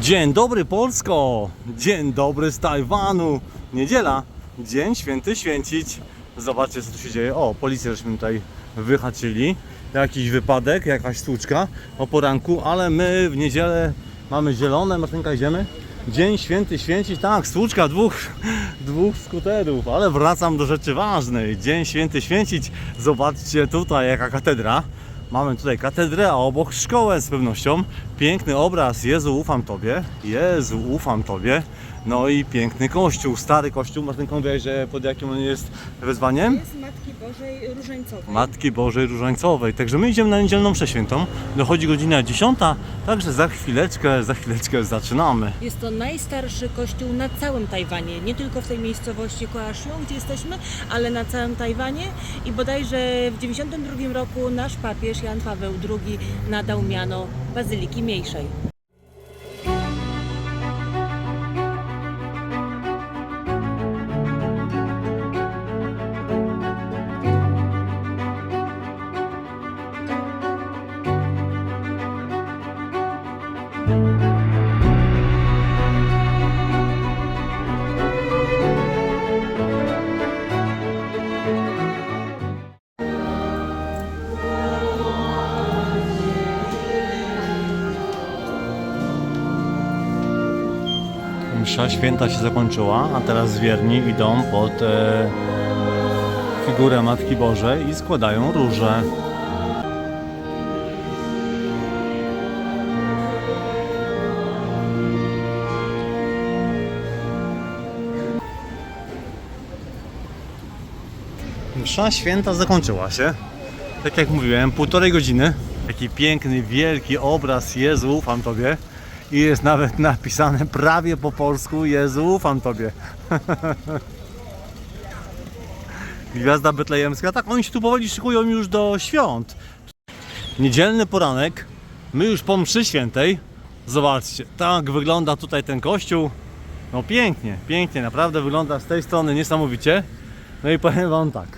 Dzień dobry Polsko! Dzień dobry z Tajwanu! Niedziela, dzień święty święcić. Zobaczcie co tu się dzieje. O, policję żeśmy tutaj wyhaczyli. Jakiś wypadek, jakaś stłuczka o poranku, ale my w niedzielę mamy zielone. Martynka, idziemy? Dzień święty święcić, tak, stłuczka dwóch, dwóch skuterów, ale wracam do rzeczy ważnej. Dzień święty święcić. Zobaczcie tutaj jaka katedra. Mamy tutaj katedrę, a obok szkołę z pewnością. Piękny obraz, Jezu ufam Tobie, Jezu ufam Tobie. No i piękny kościół, stary kościół. Martynką wie, że pod jakim on jest wezwaniem? jest Matki Bożej Różańcowej. Matki Bożej Różańcowej. Także my idziemy na niedzielną przeświętą. Dochodzi godzina 10, także za chwileczkę, za chwileczkę zaczynamy. Jest to najstarszy kościół na całym Tajwanie, nie tylko w tej miejscowości Koashiu, gdzie jesteśmy, ale na całym Tajwanie i bodajże w 92 roku nasz papież Jan Paweł II nadał miano Bazyliki Mniejszej. Msza święta się zakończyła, a teraz wierni idą pod e, figurę Matki Bożej i składają róże. Msza święta zakończyła się. Tak jak mówiłem, półtorej godziny. Jaki piękny, wielki obraz Jezu, ufam Tobie. I jest nawet napisane prawie po polsku Jezu, ufam Tobie. Gwiazda betlejemska. Tak, oni się tu powoli szykują już do świąt. Niedzielny poranek. My już po mszy świętej. Zobaczcie, tak wygląda tutaj ten kościół. No pięknie, pięknie, naprawdę wygląda z tej strony niesamowicie. No i powiem Wam tak.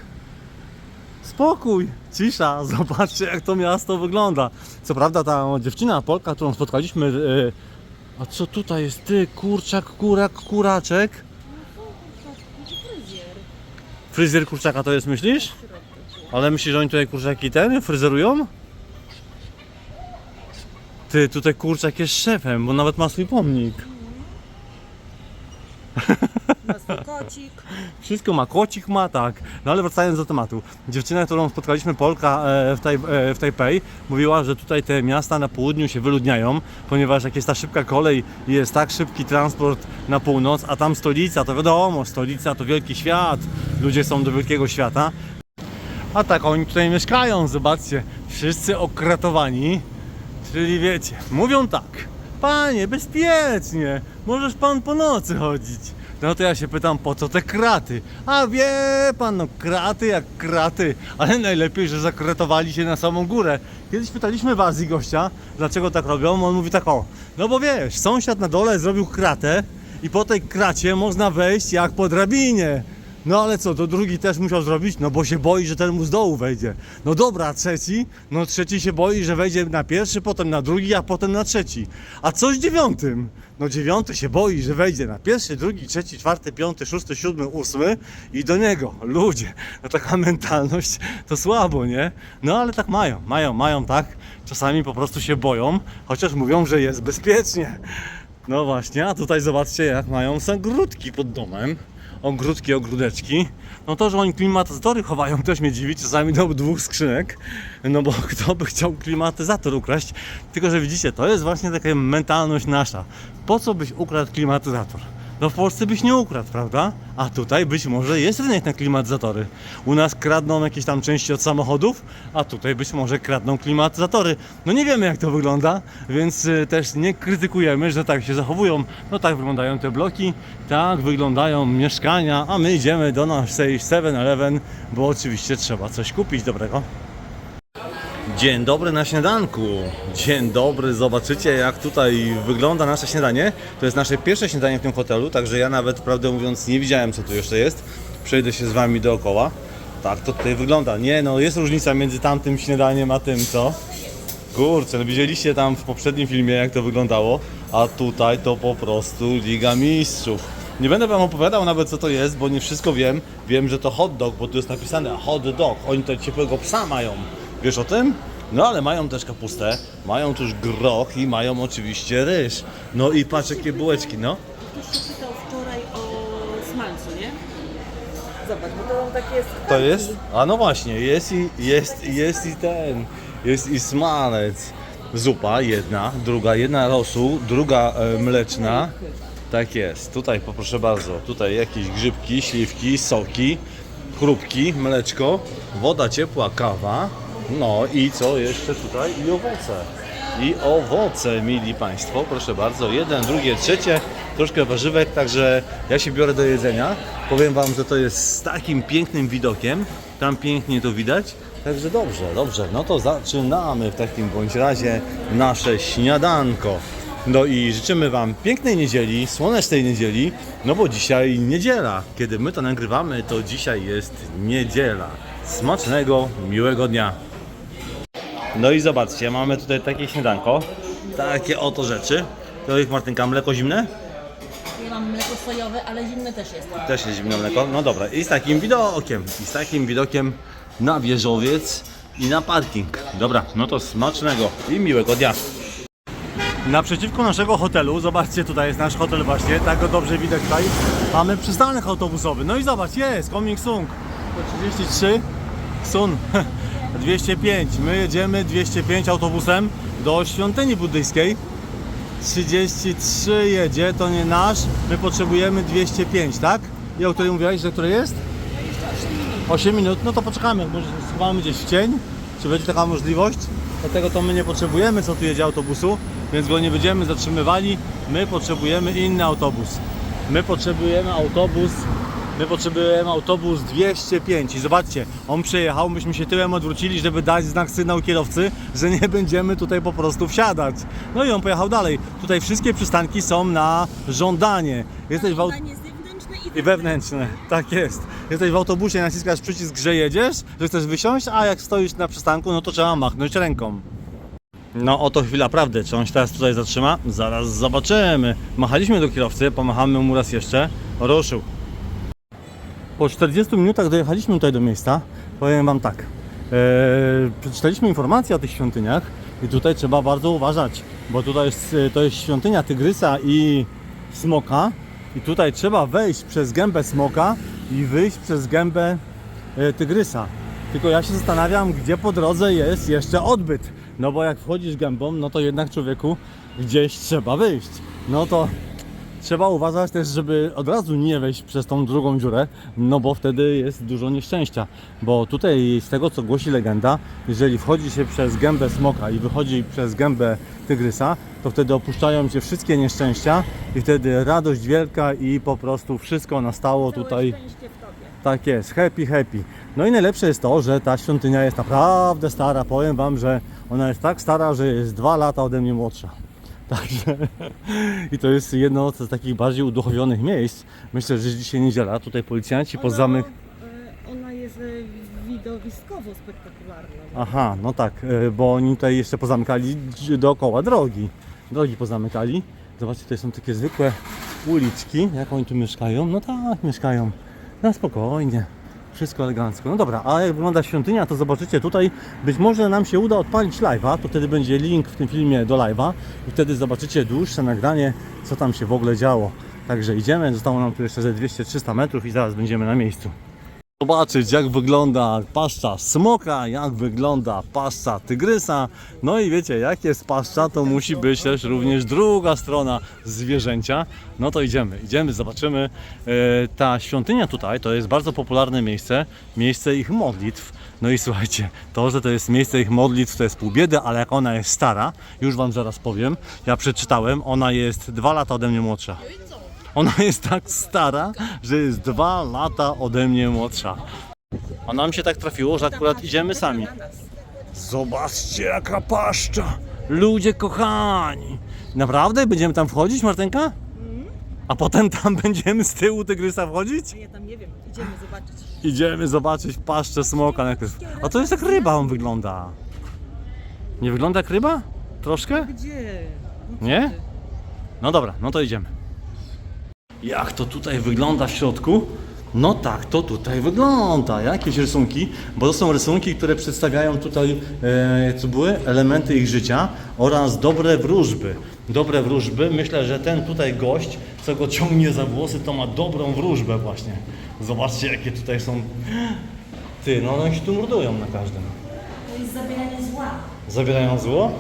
Spokój, cisza, zobaczcie jak to miasto wygląda. Co prawda ta dziewczyna Polka, którą spotkaliśmy, e, a co tutaj jest ty, kurczak, kurak, kuraczek? Fryzjer kurczaka to jest, myślisz? Ale myślisz, że oni tutaj kurczaki ten fryzerują? Ty, tutaj kurczak jest szefem, bo nawet ma swój pomnik. Ma swój kocik. Wszystko ma, kocik ma, tak. No ale wracając do tematu. Dziewczyna, którą spotkaliśmy, Polka e, w, taj, e, w Tajpej, mówiła, że tutaj te miasta na południu się wyludniają, ponieważ jak jest ta szybka kolej i jest tak szybki transport na północ, a tam stolica, to wiadomo, stolica to wielki świat, ludzie są do wielkiego świata. A tak oni tutaj mieszkają, zobaczcie, wszyscy okratowani, czyli wiecie, mówią tak, panie, bezpiecznie, możesz pan po nocy chodzić. No to ja się pytam, po co te kraty? A wie pan, no kraty jak kraty, ale najlepiej, że zakratowali się na samą górę. Kiedyś pytaliśmy w Azji gościa, dlaczego tak robią, on mówi tak o, no bo wiesz, sąsiad na dole zrobił kratę i po tej kracie można wejść jak po drabinie. No ale co, to drugi też musiał zrobić? No bo się boi, że ten mu z dołu wejdzie. No dobra, trzeci? No trzeci się boi, że wejdzie na pierwszy, potem na drugi, a potem na trzeci. A co z dziewiątym? No dziewiąty się boi, że wejdzie na pierwszy, drugi, trzeci, czwarty, piąty, szósty, siódmy, ósmy i do niego. Ludzie, no taka mentalność to słabo, nie? No ale tak mają, mają, mają tak. Czasami po prostu się boją, chociaż mówią, że jest bezpiecznie. No właśnie, a tutaj zobaczcie jak mają sagródki pod domem ogródki, ogródeczki. No to, że oni klimatyzatory chowają też mnie dziwi, czasami do dwóch skrzynek, no bo kto by chciał klimatyzator ukraść? Tylko, że widzicie, to jest właśnie taka mentalność nasza. Po co byś ukradł klimatyzator? No w Polsce byś nie ukradł, prawda? A tutaj być może jest rynek na klimatyzatory. U nas kradną jakieś tam części od samochodów, a tutaj być może kradną klimatyzatory. No nie wiemy jak to wygląda, więc y, też nie krytykujemy, że tak się zachowują. No tak wyglądają te bloki, tak wyglądają mieszkania, a my idziemy do naszej 7-Eleven, bo oczywiście trzeba coś kupić dobrego. Dzień dobry na śniadanku. Dzień dobry, zobaczycie jak tutaj wygląda nasze śniadanie. To jest nasze pierwsze śniadanie w tym hotelu, także ja nawet prawdę mówiąc nie widziałem co tu jeszcze jest. Przejdę się z wami dookoła. Tak to tutaj wygląda. Nie no, jest różnica między tamtym śniadaniem a tym, co? Kurczę, no widzieliście tam w poprzednim filmie jak to wyglądało, a tutaj to po prostu Liga Mistrzów. Nie będę wam opowiadał nawet co to jest, bo nie wszystko wiem. Wiem, że to hot dog, bo tu jest napisane hot dog. Oni tutaj ciepłego psa mają. Wiesz o tym? No ale mają też kapustę, mają też groch i mają oczywiście ryż. No i patrz jakie bułeczki, no. Ktoś się pytał wczoraj o smalcu, nie? Zobacz, bo to takie jest. To jest? A no właśnie, jest i, jest, jest i ten, jest i smalec. Zupa jedna, druga, jedna rosół, druga e, mleczna. Tak jest, tutaj poproszę bardzo, tutaj jakieś grzybki, śliwki, soki, chrupki, mleczko, woda ciepła, kawa. No i co jeszcze tutaj? I owoce. I owoce, mili Państwo, proszę bardzo. Jeden, drugie, trzecie, troszkę warzywek, także ja się biorę do jedzenia. Powiem Wam, że to jest z takim pięknym widokiem. Tam pięknie to widać. Także dobrze, dobrze. No to zaczynamy w takim bądź razie nasze śniadanko. No i życzymy Wam pięknej niedzieli, słonecznej niedzieli, no bo dzisiaj niedziela. Kiedy my to nagrywamy, to dzisiaj jest niedziela. Smacznego, miłego dnia. No i zobaczcie, mamy tutaj takie śniadanko. Takie oto rzeczy. To jest Martynka, mleko zimne? Ja mam mleko sojowe, ale zimne też jest. Też jest zimne mleko. No dobra, i z takim widokiem. I z takim widokiem na wieżowiec i na parking. Dobra, no to smacznego i miłego dnia. Naprzeciwko naszego hotelu, zobaczcie, tutaj jest nasz hotel właśnie, tak go dobrze widać tutaj. Mamy przystanek autobusowy. No i zobacz, jest, Coming Sung. To 33, Sun 205. My jedziemy 205 autobusem do świątyni buddyjskiej. 33 jedzie, to nie nasz. My potrzebujemy 205, tak? I o której mówiłeś, że które jest? 8 minut, no to poczekamy, może schowamy gdzieś w cień, czy będzie taka możliwość. Dlatego to my nie potrzebujemy, co tu jedzie autobusu, więc go nie będziemy zatrzymywali. My potrzebujemy inny autobus. My potrzebujemy autobus, my potrzebujemy autobus 205 i zobaczcie, on przejechał, myśmy się tyłem odwrócili, żeby dać znak sygnał kierowcy, że nie będziemy tutaj po prostu wsiadać. No i on pojechał dalej. Tutaj wszystkie przystanki są na żądanie. Jesteś w i I wewnętrzne, tak jest. Jesteś w autobusie, naciskasz przycisk, że jedziesz, że chcesz wysiąść, a jak stoisz na przystanku, no to trzeba machnąć ręką. No oto chwila prawdy, czy on się teraz tutaj zatrzyma? Zaraz zobaczymy. Machaliśmy do kierowcy, pomachamy mu raz jeszcze. Ruszył. Po 40 minutach dojechaliśmy tutaj do miejsca. Powiem Wam tak. E, przeczytaliśmy informacje o tych świątyniach i tutaj trzeba bardzo uważać, bo tutaj jest, e, to jest świątynia Tygrysa i Smoka i tutaj trzeba wejść przez gębę Smoka i wyjść przez gębę e, Tygrysa. Tylko ja się zastanawiam, gdzie po drodze jest jeszcze odbyt. No bo jak wchodzisz gębą, no to jednak człowieku gdzieś trzeba wyjść. No to Trzeba uważać też, żeby od razu nie wejść przez tą drugą dziurę, no bo wtedy jest dużo nieszczęścia. Bo tutaj z tego co głosi legenda, jeżeli wchodzi się przez gębę smoka i wychodzi przez gębę tygrysa, to wtedy opuszczają się wszystkie nieszczęścia i wtedy radość wielka i po prostu wszystko nastało tutaj. Tak jest, happy, happy. No i najlepsze jest to, że ta świątynia jest naprawdę stara. Powiem Wam, że ona jest tak stara, że jest dwa lata ode mnie młodsza. Także i to jest jedno z takich bardziej uduchowionych miejsc. Myślę, że dzisiaj niedziela, tutaj policjanci po zamek. e, Ona jest e, widowiskowo spektakularna. Aha, no tak, e, bo oni tutaj jeszcze pozamykali dookoła drogi. Drogi pozamykali. Zobaczcie, tutaj są takie zwykłe uliczki. Jak oni tu mieszkają? No tak, mieszkają. Na spokojnie. Wszystko elegancko. No dobra, a jak wygląda świątynia, to zobaczycie tutaj. Być może nam się uda odpalić live'a, to wtedy będzie link w tym filmie do live'a i wtedy zobaczycie dłuższe nagranie, co tam się w ogóle działo. Także idziemy, zostało nam tu jeszcze ze 200-300 metrów i zaraz będziemy na miejscu. Zobaczyć jak wygląda paszcza smoka, jak wygląda paszcza tygrysa. No i wiecie, jak jest paszcza, to musi być też również druga strona zwierzęcia. No to idziemy, idziemy, zobaczymy. E, ta świątynia tutaj to jest bardzo popularne miejsce, miejsce ich modlitw. No i słuchajcie, to, że to jest miejsce ich modlitw, to jest pół biedy, ale jak ona jest stara, już Wam zaraz powiem. Ja przeczytałem, ona jest dwa lata ode mnie młodsza. Ona jest tak stara, że jest dwa lata ode mnie młodsza. A nam się tak trafiło, że akurat idziemy sami. Zobaczcie jaka paszcza! Ludzie kochani! Naprawdę? Będziemy tam wchodzić, Martenka? A potem tam będziemy z tyłu tygrysa wchodzić? Ja tam nie wiem, idziemy zobaczyć. Idziemy zobaczyć paszczę smoka. A to jest jak ryba on wygląda. Nie wygląda jak ryba? Troszkę? Gdzie? Nie? No dobra, no to idziemy. Jak to tutaj wygląda w środku? No tak, to tutaj wygląda. Jakieś rysunki, bo to są rysunki, które przedstawiają tutaj, e, co były, elementy ich życia oraz dobre wróżby. Dobre wróżby. Myślę, że ten tutaj gość, co go ciągnie za włosy, to ma dobrą wróżbę właśnie. Zobaczcie, jakie tutaj są... Ty, no one się tu mordują na każdym. To jest zabieranie zła. Zabierają zło?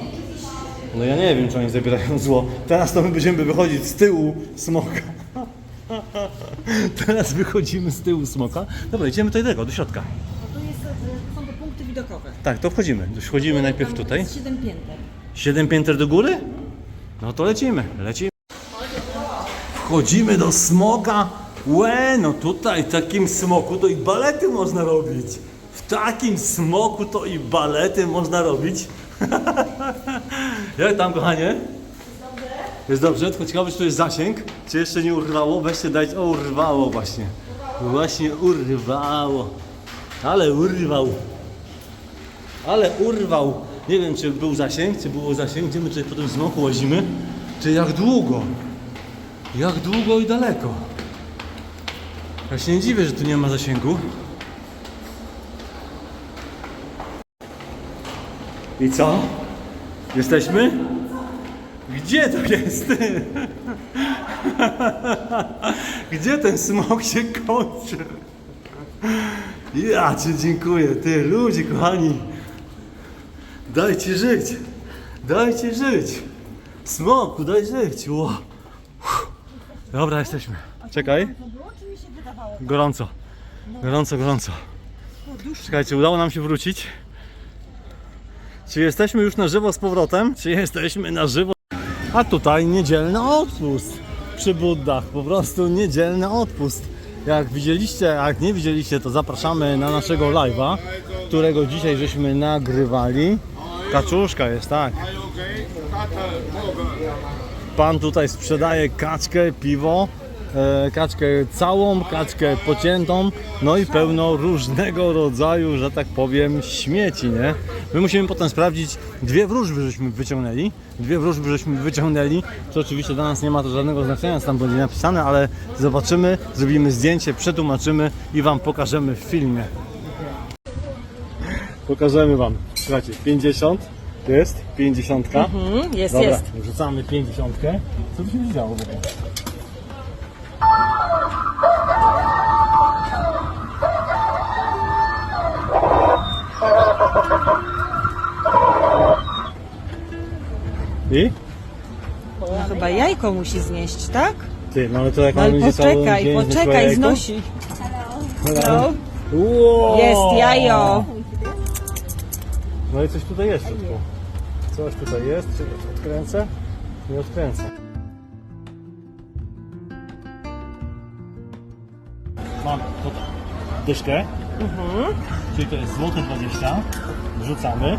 No ja nie wiem, czy oni zabierają zło. Teraz to my będziemy wychodzić z tyłu smoka. Teraz wychodzimy z tyłu smoka. Dobra, idziemy tutaj tego, do środka. No to jest, e, są to punkty widokowe. Tak, to wchodzimy. Wchodzimy najpierw Tam tutaj. jest 7 pięter. Siedem pięter do góry? No to lecimy, lecimy. Wchodzimy do smoka. Łe, no tutaj w takim smoku to i balety można robić. W takim smoku to i balety można robić. Jak tam, kochanie? Jest dobrze, tylko ciekawe, czy tu jest zasięg, czy jeszcze nie urwało. Weźcie dać, o urwało właśnie. Właśnie urwało. Ale urwał. Ale urwał. Nie wiem, czy był zasięg, czy było zasięg, gdzie my tutaj po tym smoku łazimy, czy jak długo. Jak długo i daleko. Ja się nie dziwię, że tu nie ma zasięgu. I co? Jesteśmy? Gdzie to jest? Gdzie ten smok się kończy? Ja Ci dziękuję, Ty, ludzie kochani. Dajcie żyć. Dajcie żyć. Smoku, daj żyć. Dobra, jesteśmy. Czekaj. Gorąco. Gorąco, gorąco. Czekajcie, udało nam się wrócić. Czy jesteśmy już na żywo z powrotem? Czy jesteśmy na żywo? A tutaj niedzielny odpust przy Buddach. Po prostu niedzielny odpust. Jak widzieliście, jak nie widzieliście, to zapraszamy na naszego live'a, którego dzisiaj żeśmy nagrywali. Kaczuszka jest, tak. Pan tutaj sprzedaje kaczkę, piwo, kaczkę całą, kaczkę pociętą, no i pełno różnego rodzaju, że tak powiem, śmieci, nie? My musimy potem sprawdzić, dwie wróżby żeśmy wyciągnęli, dwie wróżby żeśmy wyciągnęli, co oczywiście dla nas nie ma to żadnego znaczenia, co tam będzie napisane, ale zobaczymy, zrobimy zdjęcie, przetłumaczymy i Wam pokażemy w filmie. Pokażemy Wam, słuchajcie, 50 jest, 50. Mhm, jest, Dobra, jest. rzucamy 50. Co tu się działo w ogóle? I? No, chyba jajko musi znieść, tak? Ty, no ale to jak No ale cały poczekaj, poczekaj, znosi. No. Wow. Jest jajo. No i coś tutaj jest w środku. Coś tutaj jest. Czy odkręcę? Nie odkręcę. Mam tutaj dyszkę. Czyli to jest złote 20. Wrzucamy.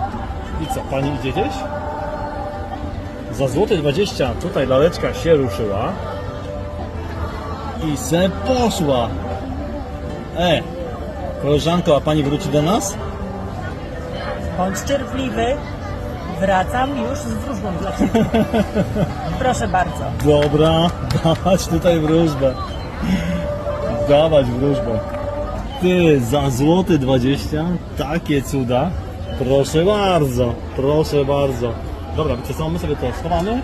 I co, pani idzie gdzieś? Za złote 20 tutaj laleczka się ruszyła. I se poszła. E, koleżanko, a pani wróci do nas? Bądź cierpliwy. Wracam już z wróżbą dla Ciebie. Proszę bardzo. Dobra, dawać tutaj wróżbę. Dawać wróżbę. Ty, za złoty 20, takie cuda. Proszę bardzo, proszę bardzo. Dobra, wiecie co, my sobie to schowamy.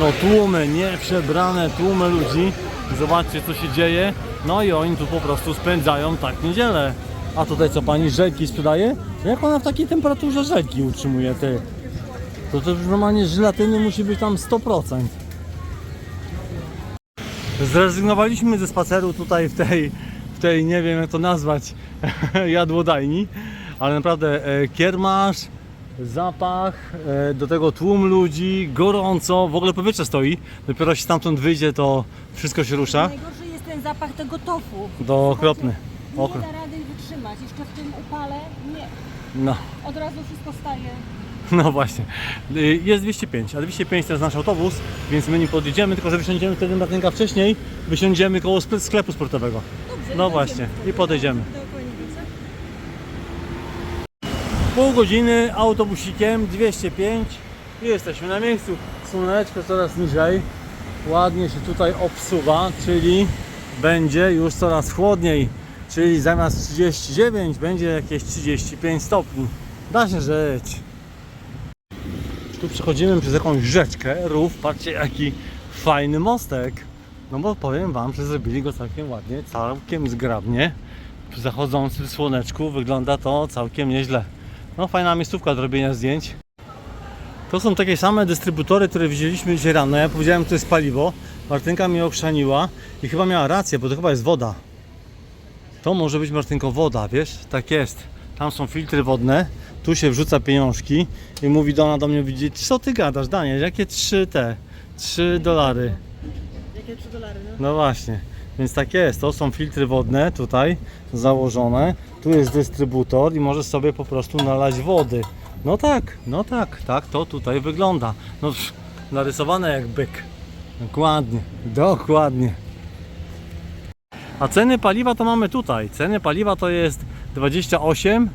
No tłumy, nieprzebrane tłumy ludzi. Zobaczcie co się dzieje. No i oni tu po prostu spędzają tak niedzielę. A tutaj co pani żelki sprzedaje? No Jak ona w takiej temperaturze żelki utrzymuje ty? To to już normalnie żelatyny musi być tam 100%. Zrezygnowaliśmy ze spaceru tutaj w tej, w tej nie wiem jak to nazwać, jadłodajni, ale naprawdę e, kiermasz, zapach, e, do tego tłum ludzi, gorąco, w ogóle powietrze stoi. Dopiero się stamtąd wyjdzie, to wszystko się rusza. Najgorszy jest ten zapach tego tofu. To okropny. Nie da rady wytrzymać. Jeszcze w tym upale nie. No. Od razu wszystko staje. No właśnie. Y, Jest 205, a 205 to jest nasz autobus, więc my nim podjedziemy, tylko że wysiądziemy wtedy Martynka wcześniej, wysiądziemy koło sklepu sportowego. Dobrze, No właśnie, i podejdziemy. Pół godziny autobusikiem 205 i jesteśmy na miejscu. Słoneczko coraz niżej, ładnie się tutaj obsuwa, czyli będzie już coraz chłodniej, czyli zamiast 39 będzie jakieś 35 stopni. Da się żyć. Tu przechodzimy przez jakąś rzeczkę, rów, patrzcie jaki fajny mostek. No bo powiem Wam, że zrobili go całkiem ładnie, całkiem zgrabnie. Przy zachodzącym słoneczku wygląda to całkiem nieźle. No fajna miejscówka do robienia zdjęć. To są takie same dystrybutory, które widzieliśmy dzisiaj rano. Ja powiedziałem, że to jest paliwo. Martynka mnie okrzaniła i chyba miała rację, bo to chyba jest woda. To może być Martynko woda, wiesz? Tak jest. Tam są filtry wodne, tu się wrzuca pieniążki i mówi do ona do mnie, widzi, co ty gadasz, Daniel, jakie trzy te, trzy dolary. Jakie 3 dolary, no? No właśnie, więc tak jest. To są filtry wodne tutaj założone. Tu jest dystrybutor i możesz sobie po prostu nalać wody. No tak, no tak, tak to tutaj wygląda. No pff, narysowane jak byk. Dokładnie, dokładnie. A ceny paliwa to mamy tutaj. Ceny paliwa to jest 28,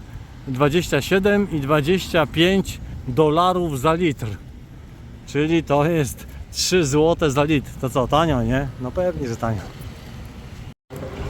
27 i 25 dolarów za litr. Czyli to jest 3 zł za litr. To co, tanio, nie? No pewnie, że tanio.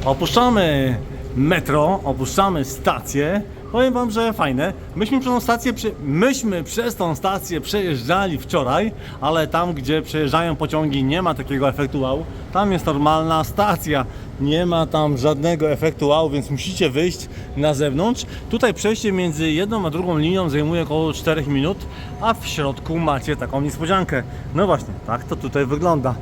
Opuszczamy metro, opuszczamy stację. Powiem Wam, że fajne. Myśmy przez tą stację, myśmy przez tą stację przejeżdżali wczoraj, ale tam, gdzie przejeżdżają pociągi, nie ma takiego efektu wow. Tam jest normalna stacja. Nie ma tam żadnego efektu wow, więc musicie wyjść na zewnątrz. Tutaj przejście między jedną a drugą linią zajmuje około 4 minut, a w środku macie taką niespodziankę. No właśnie, tak to tutaj wygląda.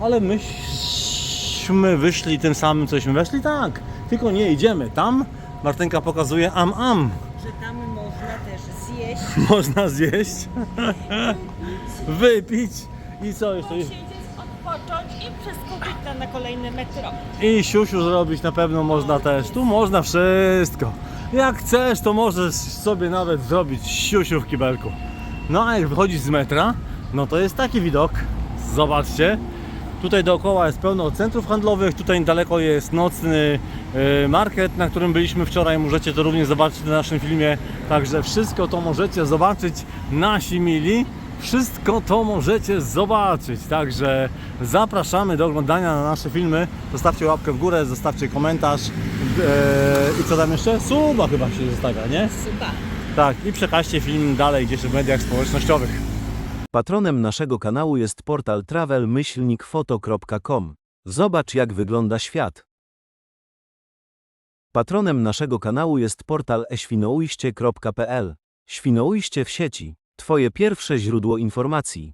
Ale myśmy wyszli tym samym, cośmy weszli? Tak, tylko nie idziemy tam. Martynka pokazuje am am. Że tam można też zjeść, Można zjeść, wypić i co jeszcze? Na kolejne metro. I siusiu zrobić na pewno można też. Tu można wszystko. Jak chcesz, to możesz sobie nawet zrobić siusiu w kibelku. No a jak wychodzisz z metra, no to jest taki widok. Zobaczcie. Tutaj dookoła jest pełno centrów handlowych, tutaj daleko jest nocny e, market, na którym byliśmy wczoraj. Możecie to również zobaczyć na naszym filmie. Także wszystko to możecie zobaczyć nasi mili. Wszystko to możecie zobaczyć. Także zapraszamy do oglądania na nasze filmy. Zostawcie łapkę w górę, zostawcie komentarz. E, I co tam jeszcze? Suba chyba się zostawia, nie? Super. Tak, i przekażcie film dalej gdzieś w mediach społecznościowych. Patronem naszego kanału jest portal travel-foto.com. Zobacz jak wygląda świat. Patronem naszego kanału jest portal eświnoujście.pl. Świnoujście w sieci. Twoje pierwsze źródło informacji.